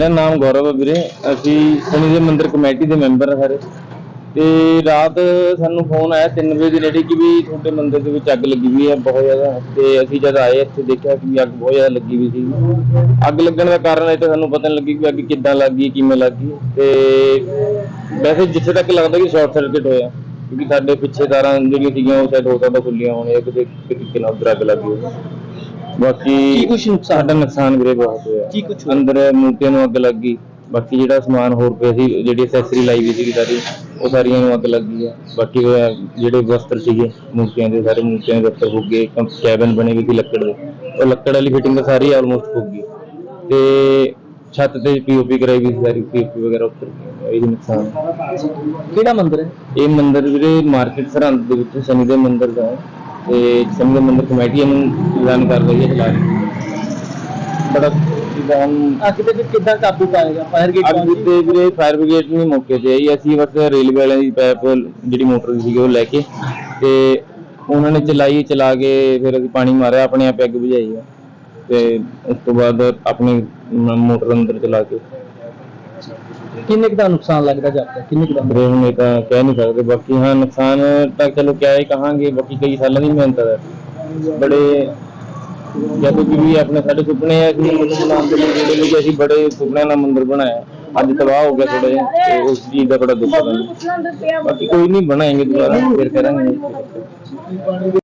ਮੇਰਾ ਨਾਮ ਗੌਰਵ ਹੈ ਵੀਰੇ। ਅਸੀਂ ਸ਼ਨੀ ਦੇ ਮੰਦਿਰ ਕਮੇਟੀ ਦੇ ਮੈਂਬਰ ਹਾਂ ਸਾਰੇ। ਤੇ ਰਾਤ ਸਾਨੂੰ ਫੋਨ ਆਇਆ 3 ਵਜੇ ਦੇ ਨੇੜੇ ਕਿ ਵੀ ਤੁਹਾਡੇ ਮੰਦਿਰ ਦੇ ਵਿੱਚ ਅੱਗ ਲੱਗੀ ਹੋਈ ਹੈ ਬਹੁਤ ਜ਼ਿਆਦਾ। ਤੇ ਅਸੀਂ ਜਦ ਆਏ ਇੱਥੇ ਦੇਖਿਆ ਕਿ ਵੀ ਅੱਗ ਬਹੁਤ ਜ਼ਿਆਦਾ ਲੱਗੀ ਹੋਈ ਸੀ। ਅੱਗ ਲੱਗਣ ਦਾ ਕਾਰਨ ਇਹ ਤਾਂ ਸਾਨੂੰ ਪਤਾ ਨਹੀਂ ਲੱਗੀ ਕਿ ਅੱਗ ਕਿੱਦਾਂ ਲੱਗ ਗਈ, ਕਿਵੇਂ ਲੱਗ ਗਈ। ਤੇ ਵੈਸੇ ਜਿੱਥੇ ਤੱਕ ਲੱਗਦਾ ਕਿ ਸ਼ਾਰਟ ਸਰਕਟ ਹੋਇਆ, ਕਿਉਂਕਿ ਸਾਡੇ ਪਿੱਛੇ ਤਾਰਾਂ ਜਿਹੜੀਆਂ ਸੀਗੀਆਂ ਉਹ ਸ਼ਾਇਦ ਹੋ ਸਕਦਾ ਖੁੱਲੀਆਂ ਹੋਣੀਆਂ ਕਿਤੇ ਤਰੀਕੇ ਨਾਲ ਉੱਧਰ ਅੱਗ ਲੱਗ ਗਈ ਹੋਵੇ। ਬਾਕੀ ਕੀ ਕੁਛ ਨੁਕਸਾਨ? ਸਾਡਾ ਨੁਕਸਾਨ ਵੀਰੇ ਬਹੁਤ ਹੋਇਆ। ਕੀ ਕੁਛ ਅੰਦਰ ਮੂਰਤੀਆਂ ਨੂੰ ਅੱਗ ਲੱਗ ਗਈ। ਬਾਕੀ ਜਿਹੜਾ ਸਮਾਨ ਹੋਰ ਪਿਆ ਸੀ ਜਿਹੜੀ ਐਕਸੈਸਰੀ ਲਾਈ ਹੋਈ ਸੀ ਸਾਰੀ ਉਹ ਸਾਰੀਆਂ ਨੂੰ ਅੱਗ ਲੱਗ ਗਈ ਹੈ ਬਾਕੀ ਉਹ ਜਿਹੜੇ ਵਸਤਰ ਸੀਗੇ ਮੂਰਤੀਆਂ ਦੇ ਸਾਰੇ ਮੂਰਤੀਆਂ ਦੇ ਵਸਤਰ ਫੁੱਕ ਗਏ ਕੈਬਨ ਬਣੇ ਹੋਏ ਸੀ ਲੱਕੜ ਦੇ। ਉਹ ਲੱਕੜ ਵਾਲੀ ਫਿਟਿੰਗ ਤਾਂ ਸਾਰੀ ਆਲਮੋਸਟ ਫੁੱਕ ਗਈ। ਤੇ ਛੱਤ ਤੇ ਪੀਓਪੀ ਕਰਾਈ ਵੀ ਸੀ ਸਾਰੀ ਪੀਓਪੀ ਵਗੈਰਾ ਉੱਪਰ। ਇਹ ਨੁਕਸਾਨ। ਕਿਹੜਾ ਮੰਦਿਰ ਹੈ? ਇਹ ਮੰਦਿਰ ਵੀਰੇ ਮਾਰਕੀਟ ਸਰਹੰਦ ਦੇ ਵਿੱਚ ਸ਼ਨੀ ਦੇ ਮੰਦਿਰ ਦਾ ਹੈ। ਤੇ ਦੇ ਮੰਦਿਰ ਕਮੇਟੀ ਇਹਨੂੰ ਰਨ ਕਰ ਰਹੀ ਹੈ ਹੈ ਬੜਾ ਜਿੱਦਾਂ ਹੁਣ ਅੱਗ ਤੇ ਫਿਰ ਕਿੱਦਾਂ ਕਾਬੂ ਪਾਏਗਾ? ਫਾਇਰ ਗੇਟ ਤੇ ਵੀਰੇ ਫਾਇਰ ਬ੍ਰਿਗੇਡ ਨਹੀਂ ਮੌਕੇ ਤੇ ਆਈ। ਅਸੀਂ ਬਸ ਰੇਲਵੇ ਵਾਲਿਆਂ ਦੀ ਪਾਈਪ ਜਿਹੜੀ ਮੋਟਰ ਸੀਗੀ ਉਹ ਲੈ ਕੇ ਤੇ ਉਹਨਾਂ ਨੇ ਚਲਾਈ ਚਲਾ ਕੇ ਫਿਰ ਅਸੀਂ ਪਾਣੀ ਮਾਰਿਆ ਆਪਣੇ ਆਪ ਅੱਗ ਬੁਝਾਈ ਆ। ਤੇ ਉਸ ਤੋਂ ਬਾਅਦ ਆਪਣੀ ਮੋਟਰ ਅੰਦਰ ਚਲਾ ਕੇ ਕਿੰਨੇ ਕੁ ਦਾ ਨੁਕਸਾਨ ਲੱਗਦਾ ਜਾਂਦਾ ਕਿੰਨੇ ਕੁ ਦਾ? ਵੀਰੇ, ਹੁਣ ਇਹ ਤਾਂ ਕਹਿ ਨਹੀਂ ਸਕਦੇ। ਬਾਕੀ ਹਾਂ, ਨੁਕਸਾਨ ਤਾਂ ਚਲੋ ਕਿਆ ਹੀ ਕਹਾਂਗੇ। ਬਾਕੀ ਕਈ ਸਾਲਾਂ ਦੀ ਮਿਹਨਤ ਹੈ। ਬੜੇ ਜਦੋਂ ਕਿ ਵੀ ਆਪਣੇ ਸਾਡੇ ਸੁਪਨੇ ਆ ਕਿ ਮੰਦਿਰ ਦੇ ਜਿਹੜੇ ਵੀ ਅਸੀਂ ਬੜੇ ਸੁਪਨਿਆਂ ਨਾਲ ਮੰਦਿਰ ਬਣਾਇਆ। ਅੱਜ ਤਬਾਹ ਹੋ ਗਿਆ ਥੋੜਾ ਜਿਹਾ, ਤੇ ਉਸ ਚੀਜ਼ ਦਾ ਬੜਾ ਦੁੱਖ ਹੈ ਬਾਕੀ ਕੋਈ ਨਹੀਂ ਬਣਾਏਗੇ ਦੁਬਾਰਾ, ਫਿਰ ਕਰਾਂਗੇ।